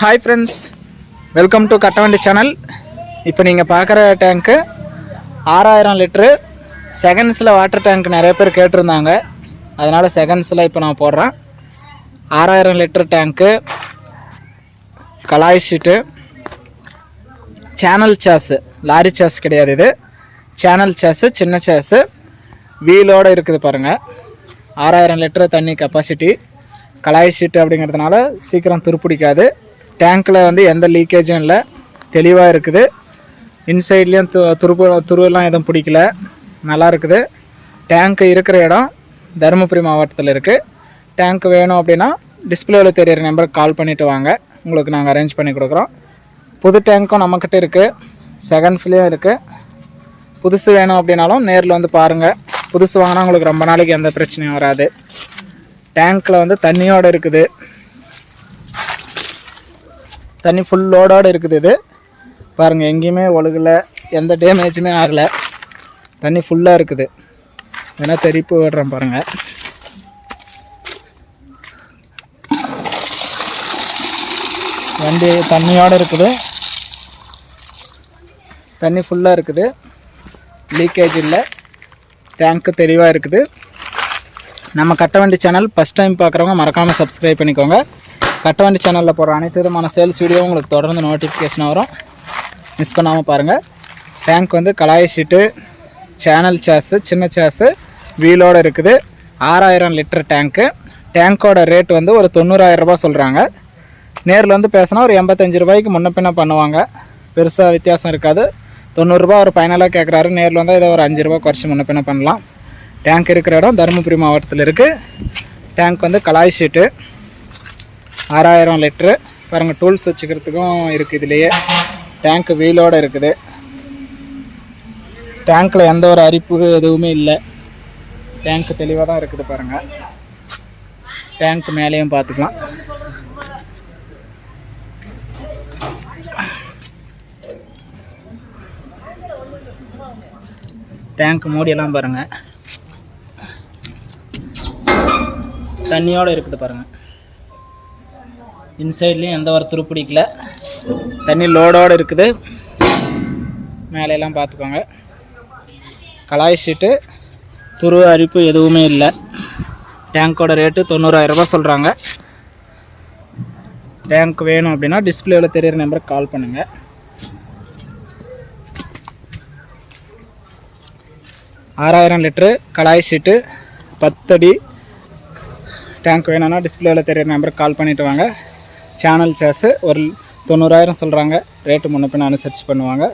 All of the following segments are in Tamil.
Hi friends welcome to Kattavandi channel இப்போ நீங்கள் பார்க்குற டேங்க்கு ஆறாயிரம் லிட்ரு செகண்ட்ஸில் வாட்டர் டேங்க் நிறைய பேர் கேட்டிருந்தாங்க. அதனால் செகண்ட்ஸில் இப்போ நான் போடுறேன். ஆறாயிரம் litre tank கலாய் sheet channel chassis lorry chassis கிடையாது இது. சேனல் சேஸு சின்ன சேஸு வீலோடு இருக்குது பாருங்கள் ஆறாயிரம் லிட்டர் தண்ணி கெப்பாசிட்டி கலாய் ஷீட்டு அப்படிங்கிறதுனால சீக்கிரம் துருப்பிடிக்காது. டேங்க்கில் வந்து எந்த லீக்கேஜும் இல்லை. தெளிவாக இருக்குது. இன்சைட்லேயும் து துருப்பு துருவெல்லாம் எதுவும் பிடிக்கல. நல்லா இருக்குது. டேங்க்கு இருக்கிற இடம் தருமபுரி மாவட்டத்தில் இருக்குது டேங்க் வேணும் அப்படின்னா டிஸ்பிளேவில் தெரியிற நம்பருக்கு கால் பண்ணிவிட்டு வாங்க. உங்களுக்கு நாங்கள் அரேஞ்ச் பண்ணி கொடுக்குறோம். புது டேங்க்கும் நம்மக்கிட்ட இருக்குது செகண்ட்ஸ்லேயும் இருக்குது புதுசு வேணும் அப்படின்னாலும் நேரில் வந்து பாருங்கள் புதுசு வாங்கினா உங்களுக்கு ரொம்ப நாளைக்கு எந்த பிரச்சனையும் வராது. டேங்க்கில் வந்து தண்ணியோடு இருக்குது. தண்ணி ஃபுல் லோடோடு இருக்குது இது. பாருங்கள் எங்கேயுமே ஒழுகலை எந்த டேமேஜுமே ஆகலை. தண்ணி ஃபுல்லாக இருக்குது. வேணால் தெரிப்பு விடுறேன் பாருங்கள் வண்டி தண்ணியோடு இருக்குது. தண்ணி ஃபுல்லாக இருக்குது. லீக்கேஜ் இல்லை. டேங்க்கு தெளிவாக இருக்குது. நம்ம கட்ட வண்டி சேனல் ஃபஸ்ட் டைம் பார்க்குறவங்க மறக்காமல் சப்ஸ்கிரைப் பண்ணிக்கோங்க. கட்டவண்டி சேனலில் போடுற அனைத்து விதமான சேல்ஸ் வீடியோ உங்களுக்கு தொடர்ந்து நோட்டிஃபிகேஷன் வரும். மிஸ் பண்ணாமல் பாருங்கள் டேங்க் வந்து கலாய் ஷீட்டு சேனல் சேஸு சின்ன சேஸு வீலோடு இருக்குது. ஆறாயிரம் லிட்டர் டேங்க்கு டேங்க்கோட ரேட் வந்து ஒரு தொண்ணூறாயிரம் ரூபா சொல்கிறாங்க நேரில் வந்து பேசினா ஒரு எண்பத்தஞ்சு ரூபாய்க்கு முன்ன பின்ன பண்ணுவாங்க. பெருசாக வித்தியாசம் இருக்காது. தொண்ணூறுரூபா ஒரு ஃபைனலாக கேட்குறாரு நேரில் வந்தால் இதை ஒரு அஞ்சு ரூபா குறைச்சி முன்ன பின்ன பண்ணலாம். டேங்க் இருக்கிற இடம் தருமபுரி மாவட்டத்தில் இருக்குது டேங்க் வந்து கலாய் ஷீட்டு ஆறாயிரம் லிட்ரு பாருங்கள் டூல்ஸ் வச்சுக்கிறதுக்கும் இருக்குது இதுலேயே. டேங்க் வீலோடு இருக்குது. டேங்க்கில் எந்த ஒரு அரிப்பு எதுவுமே இல்லை. டேங்க் தெளிவாக தான் இருக்குது பாருங்கள் டேங்க் மேலேயும் பார்த்துக்கலாம் டேங்க் மூடியெல்லாம் பாருங்கள் தண்ணியோடு இருக்குது பாருங்கள் இன்சைட்லேயும் எந்த ஒரு துருப்பிடிக்கல தண்ணி லோடோடு இருக்குது. மேலையெல்லாம் பார்த்துக்கோங்க. கலாய் ஷீட்டு துரு அரிப்பு எதுவுமே இல்லை. டேங்க்கோட ரேட்டு தொண்ணூறாயிரரூபா சொல்கிறாங்க டேங்க் வேணும் அப்படின்னா டிஸ்பிளேவில் தெரியிற நம்பருக்கு கால் பண்ணுங்கள் ஆறாயிரம் லிட்ரு கலாய் சீட்டு பத்தடி. டேங்க் வேணும்னா டிஸ்பிளேவில் தெரியிற நம்பருக்கு கால் பண்ணிவிட்டு வாங்க. சேனல் சேஸு ஒரு தொண்ணூறாயிரம் சொல்கிறாங்க ரேட்டு முன்ன பின்ன அனுசரித்து பண்ணுவாங்க.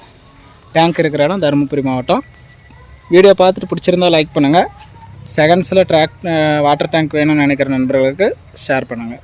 டேங்க் இருக்கிற இடம் தருமபுரி மாவட்டம். வீடியோ பார்த்துட்டு பிடிச்சிருந்தா லைக் பண்ணுங்கள் செகண்ட்ஸில் ட்ராக் வாட்டர் டேங்க் வேணும்னு நினைக்கிற நண்பர்களுக்கு ஷேர் பண்ணுங்கள்